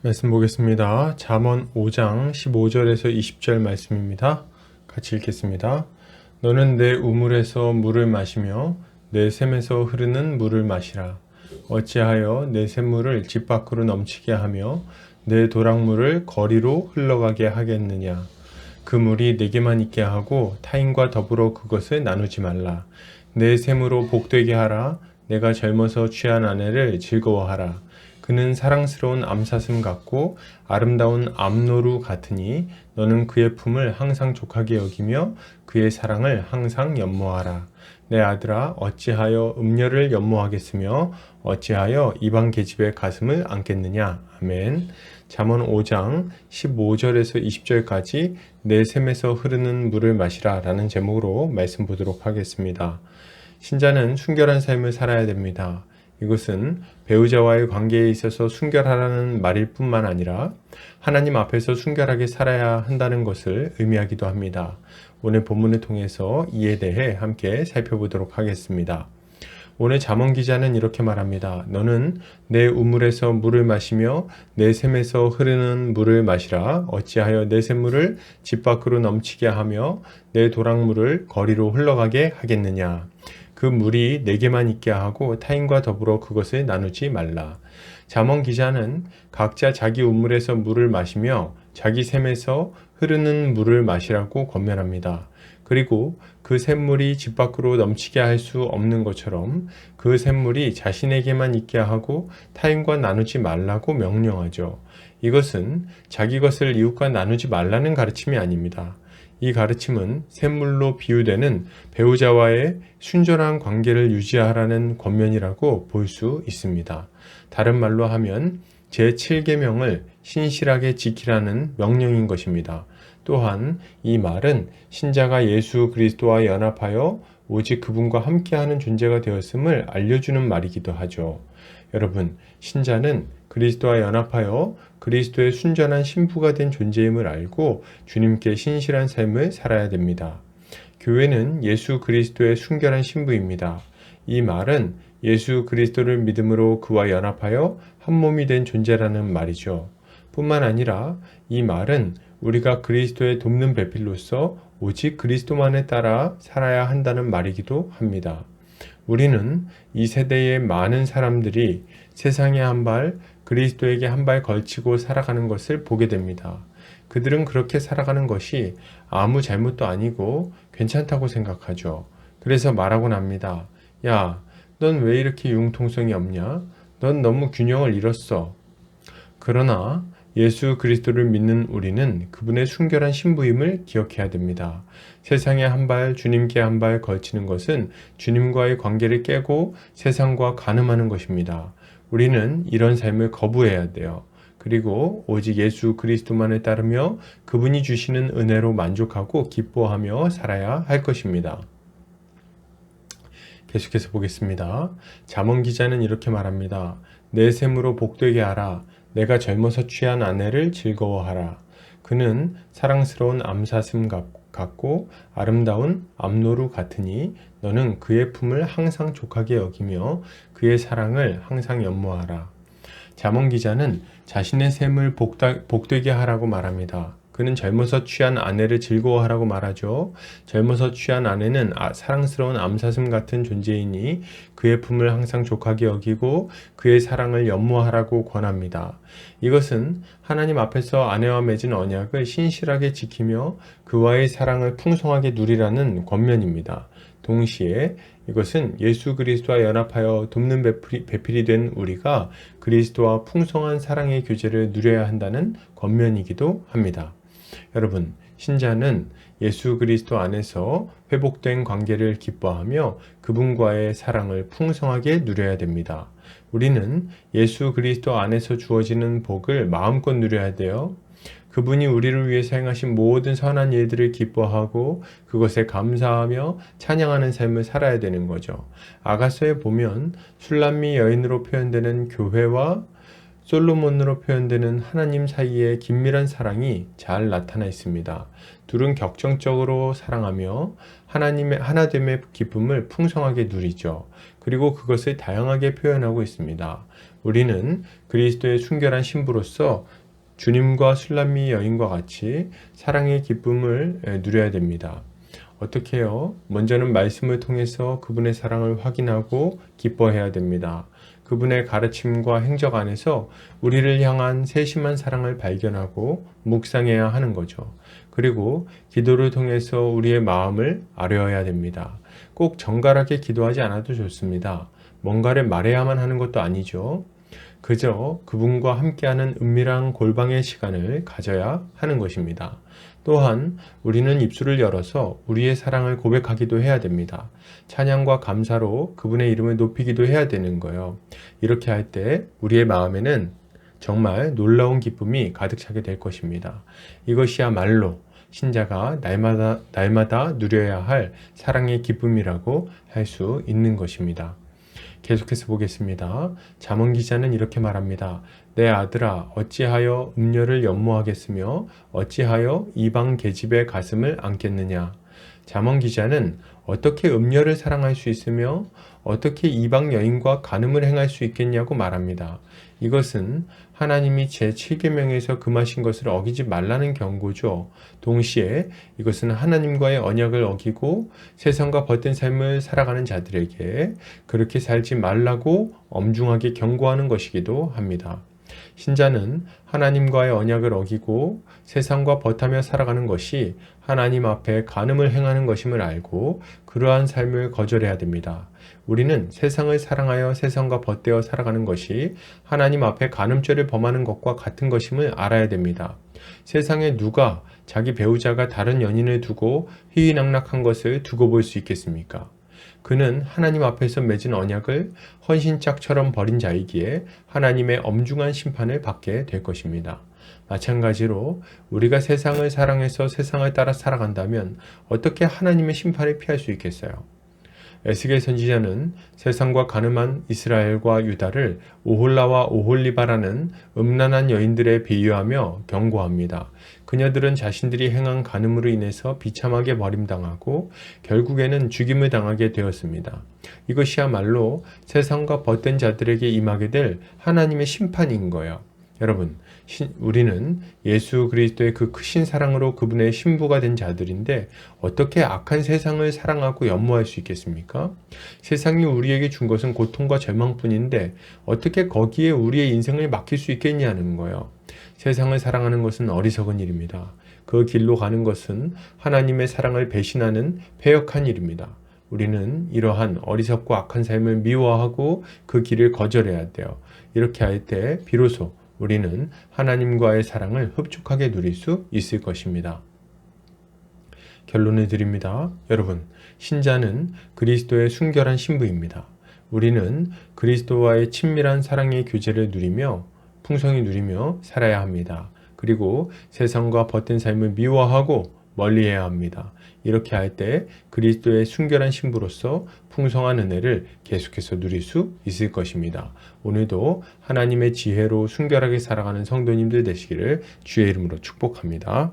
말씀 보겠습니다. 잠언 5장 15절에서 20절 말씀입니다. 같이 읽겠습니다. 너는 내 우물에서 물을 마시며 내 샘에서 흐르는 물을 마시라. 어찌하여 내 샘물을 집 밖으로 넘치게 하며 내 도랑물을 거리로 흘러가게 하겠느냐. 그 물이 내게만 있게 하고 타인과 더불어 그것을 나누지 말라. 내 샘으로 복되게 하라. 내가 젊어서 취한 아내를 즐거워하라. 그는 사랑스러운 암사슴 같고 아름다운 암노루 같으니 너는 그의 품을 항상 족하게 여기며 그의 사랑을 항상 연모하라. 내 아들아 어찌하여 음녀를 연모하겠으며 어찌하여 이방 계집의 가슴을 안겠느냐. 아멘. 잠언 5장 15절에서 20절까지 내 샘에서 흐르는 물을 마시라 라는 제목으로 말씀 보도록 하겠습니다. 신자는 순결한 삶을 살아야 됩니다. 이것은 배우자와의 관계에 있어서 순결하라는 말일 뿐만 아니라 하나님 앞에서 순결하게 살아야 한다는 것을 의미하기도 합니다. 오늘 본문을 통해서 이에 대해 함께 살펴보도록 하겠습니다. 오늘 잠언 기자는 이렇게 말합니다. 너는 내 우물에서 물을 마시며 내 샘에서 흐르는 물을 마시라. 어찌하여 내 샘물을 집 밖으로 넘치게 하며 내 도랑물을 거리로 흘러가게 하겠느냐. 그 물이 내게만 있게 하고 타인과 더불어 그것을 나누지 말라. 잠언 기자는 각자 자기 우물에서 물을 마시며 자기 샘에서 흐르는 물을 마시라고 권면합니다. 그리고 그 샘물이 집 밖으로 넘치게 할 수 없는 것처럼 그 샘물이 자신에게만 있게 하고 타인과 나누지 말라고 명령하죠. 이것은 자기 것을 이웃과 나누지 말라는 가르침이 아닙니다. 이 가르침은 샘물로 비유되는 배우자와의 순전한 관계를 유지하라는 권면이라고 볼 수 있습니다. 다른 말로 하면 제7계명을 신실하게 지키라는 명령인 것입니다. 또한 이 말은 신자가 예수 그리스도와 연합하여 오직 그분과 함께하는 존재가 되었음을 알려주는 말이기도 하죠. 여러분, 신자는 그리스도와 연합하여 그리스도의 순전한 신부가 된 존재임을 알고 주님께 신실한 삶을 살아야 됩니다. 교회는 예수 그리스도의 순결한 신부입니다. 이 말은 예수 그리스도를 믿음으로 그와 연합하여 한 몸이 된 존재라는 말이죠. 뿐만 아니라 이 말은 우리가 그리스도의 돕는 배필로서 오직 그리스도만에 따라 살아야 한다는 말이기도 합니다. 우리는 이 세대의 많은 사람들이 세상에 한 발, 그리스도에게 한 발 걸치고 살아가는 것을 보게 됩니다. 그들은 그렇게 살아가는 것이 아무 잘못도 아니고 괜찮다고 생각하죠. 그래서 말하곤 합니다. 야, 넌 왜 이렇게 융통성이 없냐? 넌 너무 균형을 잃었어. 그러나 예수 그리스도를 믿는 우리는 그분의 순결한 신부임을 기억해야 됩니다. 세상에 한 발, 주님께 한 발 걸치는 것은 주님과의 관계를 깨고 세상과 가늠하는 것입니다. 우리는 이런 삶을 거부해야 돼요. 그리고 오직 예수 그리스도만을 따르며 그분이 주시는 은혜로 만족하고 기뻐하며 살아야 할 것입니다. 계속해서 보겠습니다. 잠언 기자는 이렇게 말합니다. 내 샘으로 복되게 하라. 내가 젊어서 취한 아내를 즐거워하라. 그는 사랑스러운 암사슴 같고 아름다운 암노루 같으니 너는 그의 품을 항상 족하게 여기며 그의 사랑을 항상 연모하라. 자몽 기자는 자신의 샘을 복되게 하라고 말합니다. 그는 젊어서 취한 아내를 즐거워하라고 말하죠. 젊어서 취한 아내는 아, 사랑스러운 암사슴 같은 존재이니 그의 품을 항상 족하게 여기고 그의 사랑을 연모하라고 권합니다. 이것은 하나님 앞에서 아내와 맺은 언약을 신실하게 지키며 그와의 사랑을 풍성하게 누리라는 권면입니다. 동시에 이것은 예수 그리스도와 연합하여 돕는 배필이, 배필이 된 우리가 그리스도와 풍성한 사랑의 교제를 누려야 한다는 권면이기도 합니다. 여러분, 신자는 예수 그리스도 안에서 회복된 관계를 기뻐하며 그분과의 사랑을 풍성하게 누려야 됩니다. 우리는 예수 그리스도 안에서 주어지는 복을 마음껏 누려야 돼요. 그분이 우리를 위해 사용하신 모든 선한 일들을 기뻐하고 그것에 감사하며 찬양하는 삶을 살아야 되는 거죠. 아가서에 보면 술람미 여인으로 표현되는 교회와 솔로몬으로 표현되는 하나님 사이의 긴밀한 사랑이 잘 나타나 있습니다. 둘은 격정적으로 사랑하며 하나님의 하나됨의 기쁨을 풍성하게 누리죠. 그리고 그것을 다양하게 표현하고 있습니다. 우리는 그리스도의 순결한 신부로서 주님과 술람미 여인과 같이 사랑의 기쁨을 에, 누려야 됩니다. 어떻게 해요? 먼저는 말씀을 통해서 그분의 사랑을 확인하고 기뻐해야 됩니다. 그분의 가르침과 행적 안에서 우리를 향한 세심한 사랑을 발견하고 묵상해야 하는 거죠. 그리고 기도를 통해서 우리의 마음을 아뢰어야 됩니다. 꼭 정갈하게 기도하지 않아도 좋습니다. 뭔가를 말해야만 하는 것도 아니죠. 그저 그분과 함께하는 은밀한 골방의 시간을 가져야 하는 것입니다. 또한 우리는 입술을 열어서 우리의 사랑을 고백하기도 해야 됩니다. 찬양과 감사로 그분의 이름을 높이기도 해야 되는 거예요. 이렇게 할 때 우리의 마음에는 정말 놀라운 기쁨이 가득 차게 될 것입니다. 이것이야말로 신자가 날마다, 날마다 누려야 할 사랑의 기쁨이라고 할 수 있는 것입니다. 계속해서 보겠습니다. 잠언 기자는 이렇게 말합니다. 내 아들아 어찌하여 음녀를 연모하겠으며 어찌하여 이방 계집의 가슴을 안겠느냐. 잠언 기자는 어떻게 음녀를 사랑할 수 있으며 어떻게 이방 여인과 간음을 행할 수 있겠냐고 말합니다. 이것은 하나님이 제7계명에서 금하신 것을 어기지 말라는 경고죠. 동시에 이것은 하나님과의 언약을 어기고 세상과 벗된 삶을 살아가는 자들에게 그렇게 살지 말라고 엄중하게 경고하는 것이기도 합니다. 신자는 하나님과의 언약을 어기고 세상과 벗하며 살아가는 것이 하나님 앞에 간음을 행하는 것임을 알고 그러한 삶을 거절해야 됩니다. 우리는 세상을 사랑하여 세상과 벗되어 살아가는 것이 하나님 앞에 간음죄를 범하는 것과 같은 것임을 알아야 됩니다. 세상에 누가 자기 배우자가 다른 연인을 두고 희희낙낙한 것을 두고 볼 수 있겠습니까? 그는 하나님 앞에서 맺은 언약을 헌신짝처럼 버린 자이기에 하나님의 엄중한 심판을 받게 될 것입니다. 마찬가지로 우리가 세상을 사랑해서 세상을 따라 살아간다면 어떻게 하나님의 심판을 피할 수 있겠어요? 에스겔 선지자는 세상과 가늠한 이스라엘과 유다를 오홀라와 오홀리바라는 음란한 여인들에 비유하며 경고합니다. 그녀들은 자신들이 행한 간음으로 인해서 비참하게 버림당하고 결국에는 죽임을 당하게 되었습니다. 이것이야말로 세상과 벗된 자들에게 임하게 될 하나님의 심판인 거예요. 여러분, 우리는 예수 그리스도의 그 크신 사랑으로 그분의 신부가 된 자들인데 어떻게 악한 세상을 사랑하고 연모할 수 있겠습니까? 세상이 우리에게 준 것은 고통과 절망뿐인데 어떻게 거기에 우리의 인생을 맡길 수 있겠냐는 거예요. 세상을 사랑하는 것은 어리석은 일입니다. 그 길로 가는 것은 하나님의 사랑을 배신하는 패역한 일입니다. 우리는 이러한 어리석고 악한 삶을 미워하고 그 길을 거절해야 돼요. 이렇게 할 때 비로소 우리는 하나님과의 사랑을 흡족하게 누릴 수 있을 것입니다. 결론을 드립니다. 여러분, 신자는 그리스도의 순결한 신부입니다. 우리는 그리스도와의 친밀한 사랑의 교제를 누리며 풍성히 누리며 살아야 합니다. 그리고 세상과 벗된 삶을 미워하고 멀리해야 합니다. 이렇게 할 때 그리스도의 순결한 신부로서 풍성한 은혜를 계속해서 누릴 수 있을 것입니다. 오늘도 하나님의 지혜로 순결하게 살아가는 성도님들 되시기를 주의 이름으로 축복합니다.